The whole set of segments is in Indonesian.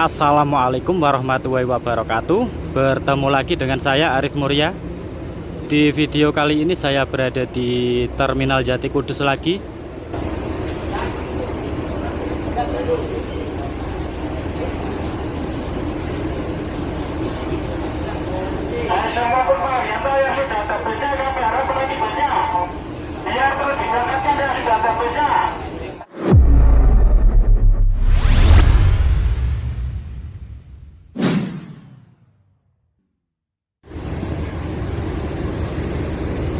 Assalamualaikum warahmatullahi wabarakatuh. Bertemu lagi dengan saya Arif Muria. Di video kali ini saya berada di Terminal Jati Kudus lagi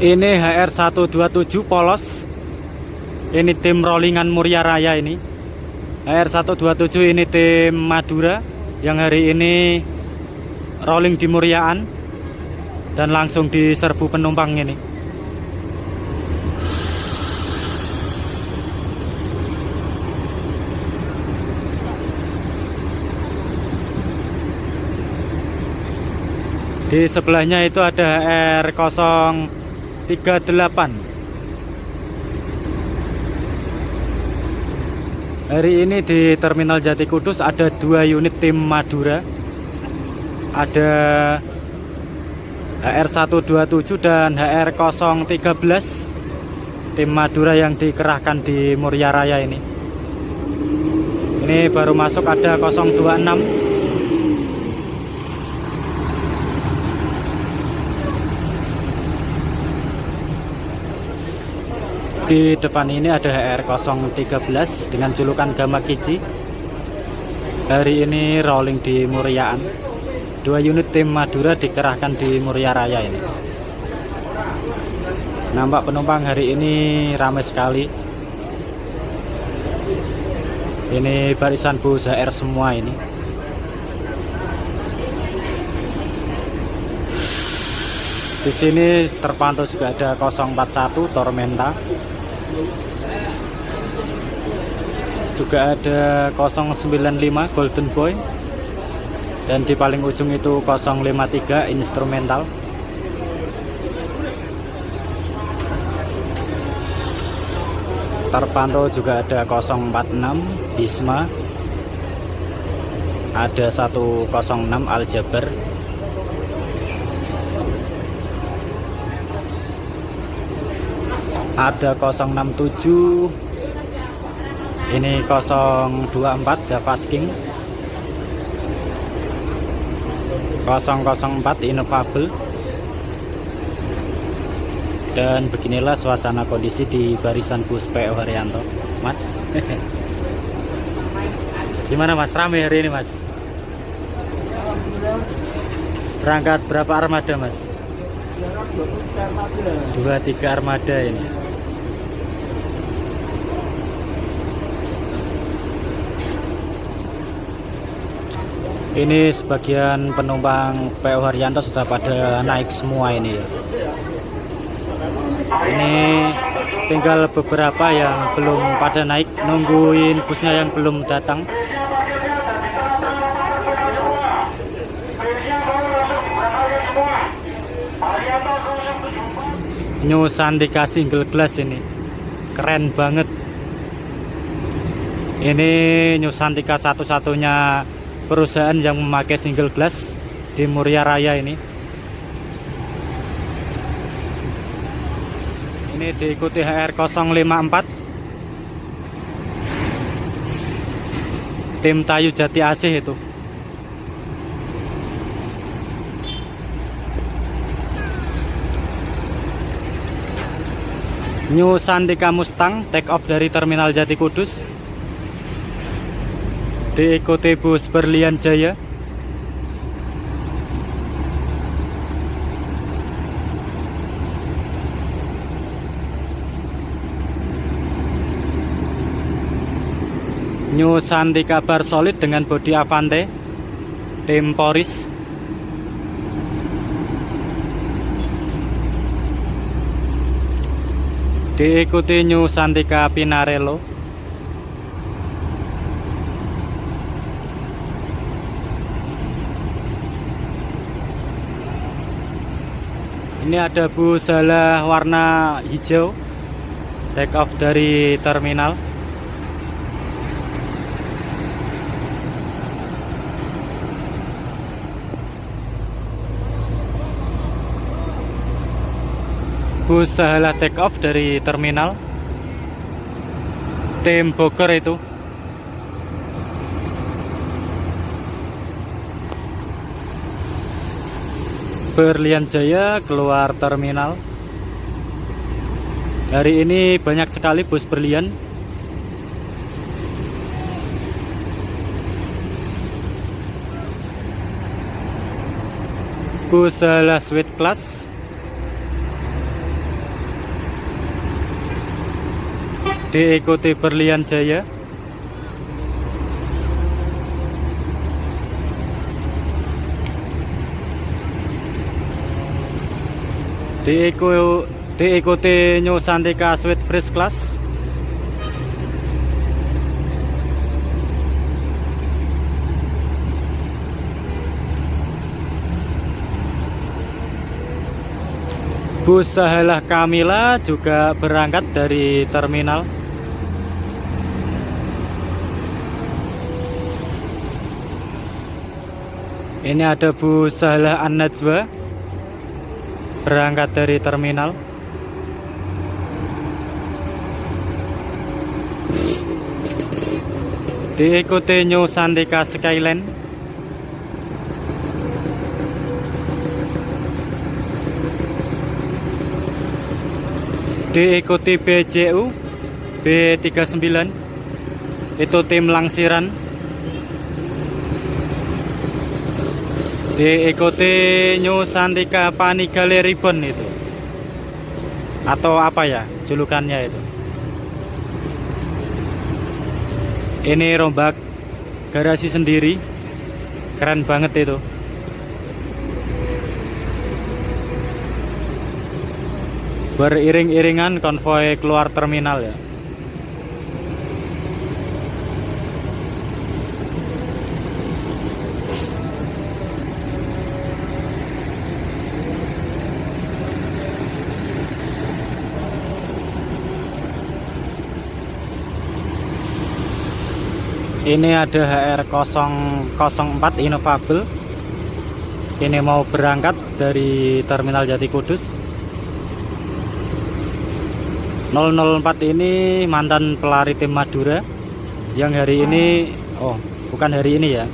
Ini HR127 polos. Ini tim rollingan Muria Raya ini. HR127 ini tim Madura Yang hari ini rolling di Muriaan Dan langsung diserbu penumpang ini. Di sebelahnya itu ada R038 Hari ini di Terminal Jati Kudus ada dua unit tim Madura. Ada HR127 dan HR013 Tim Madura yang dikerahkan di Muria Raya ini. Ini baru masuk ada 026 Di depan ini ada HR013 dengan julukan Gama Kici. Hari ini rolling di Muriaan. Dua unit tim Madura dikerahkan di Muria Raya ini. Nampak penumpang hari ini ramai sekali. Ini barisan bus HR semua ini. Di sini terpantau juga ada 041 Tormenta. Juga ada 095 Golden Boy. Dan di paling ujung itu 053 Instrumental. Terpantau juga ada 046 Bisma. Ada 106 Aljabar. Ada 067 ini 024 Java King 004 Innovable. Dan beginilah suasana kondisi di barisan bus PO Haryanto. Mas. Gimana Mas? Rame hari ini Mas? Berangkat berapa armada Mas? Dua tiga armada ini ini sebagian penumpang PO Haryanto sudah pada naik semua ini. Ini tinggal beberapa yang belum pada naik nungguin busnya yang belum datang. New Sandika single glass ini. Keren banget. Ini New satu-satunya perusahaan yang memakai single glass di Muria Raya ini. Ini diikuti HR054 tim Tayu Jati Asih itu. New Santika Mustang take off dari Terminal Jati Kudus diikuti bus Berlian Jaya. New Santika Bar Solid dengan bodi Avante tim Poris. Diikuti New Santika Pinarello ini ada bus salah warna hijau take off dari terminal. Bus salah take off dari terminal. Tim boker itu. Berlian Jaya keluar terminal. Hari ini banyak sekali bus berlian. Bus salah sweet class. Diikuti Berlian Jaya diiku, diikuti New Santika Sweet Fresh Class. Bus Sahalah Kamila juga berangkat dari terminal. Ini ada bus Sahalah An-Najwa berangkat dari terminal. Diikuti New Santika Skyline. Diikuti BJU B39 itu tim Langsiran diikuti New Santika Panigale Ribbon itu. Atau apa ya julukannya itu? Ini rombak garasi sendiri. Keren banget itu. Beriring-iringan konvoy keluar terminal ya ini ada HR 004 Innovable ini mau berangkat dari terminal Jati Kudus. 004 ini mantan pelari tim Madura. Yang hari ini oh bukan hari ini ya.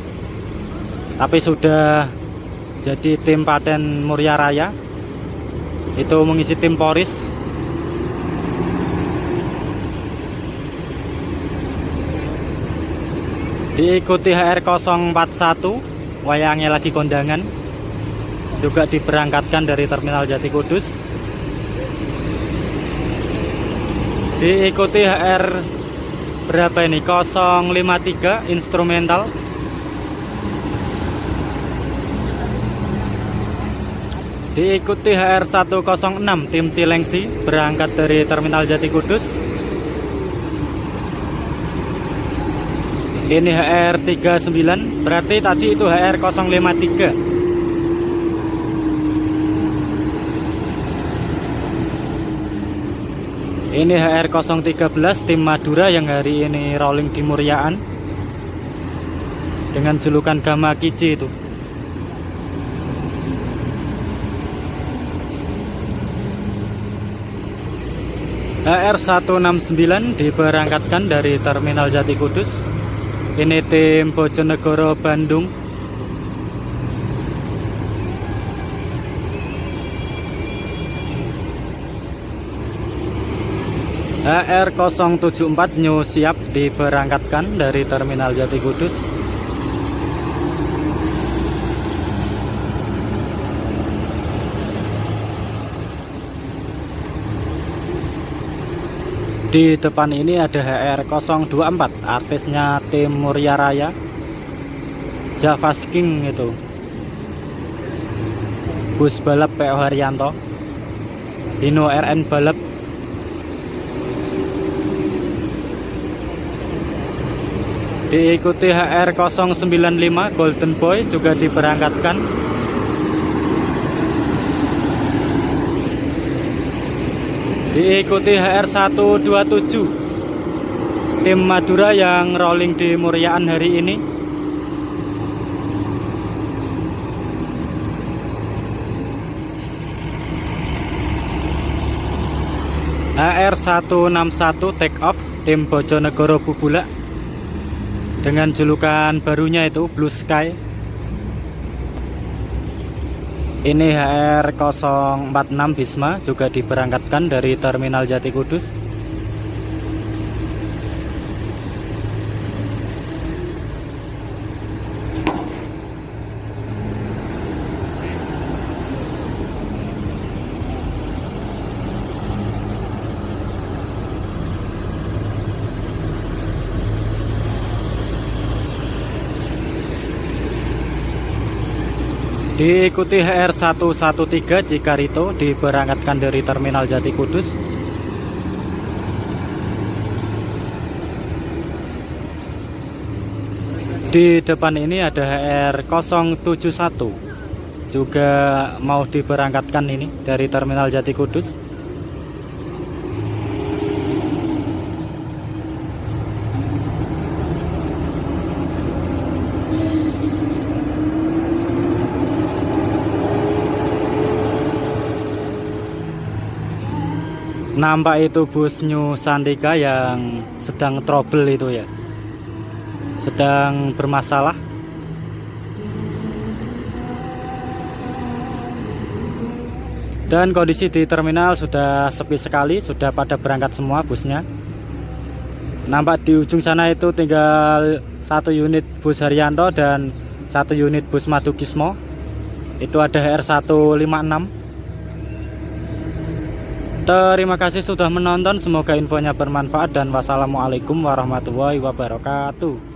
Tapi sudah jadi tim Paten Muria Raya. Itu mengisi tim Poris diikuti HR 041 wayangnya lagi kondangan. Juga diberangkatkan dari terminal Jati Kudus. Diikuti HR berapa ini? 053 instrumental. Diikuti HR 106 tim Cilengsi berangkat dari terminal Jati Kudus ini HR 39 berarti tadi itu HR 053 Ini HR 013 tim Madura yang hari ini rolling di Muryaan dengan julukan Gama Kici itu. HR 169 diberangkatkan dari Terminal Jati Kudus. Ini tim Bojonegoro Bandung. HR074 New siap diberangkatkan dari Terminal Jati Kudus. Di depan ini ada HR024 artisnya tim Muria Raya. Java King itu. Bus balap PO Haryanto. Hino RN balap. Diikuti HR 095 Golden Boy juga diberangkatkan diikuti HR 127 tim Madura yang rolling di Muryaan hari ini. HR161 take off tim Bojonegoro Bubulak. Dengan julukan barunya itu Blue Sky ini HR046 Bisma juga diberangkatkan dari Terminal Jati Kudus Diikuti HR113 Cikarito diberangkatkan dari Terminal Jati Kudus. Di depan ini ada HR071 juga mau diberangkatkan ini dari Terminal Jati Kudus. Nampak itu bus New Sandika yang sedang trouble itu ya. Sedang bermasalah. Dan kondisi di terminal sudah sepi sekali, sudah pada berangkat semua busnya. Nampak di ujung sana itu tinggal satu unit bus Haryanto dan satu unit bus Madukismo. Itu ada HR156. Terima kasih sudah menonton. Semoga infonya bermanfaat dan wassalamualaikum warahmatullahi wabarakatuh.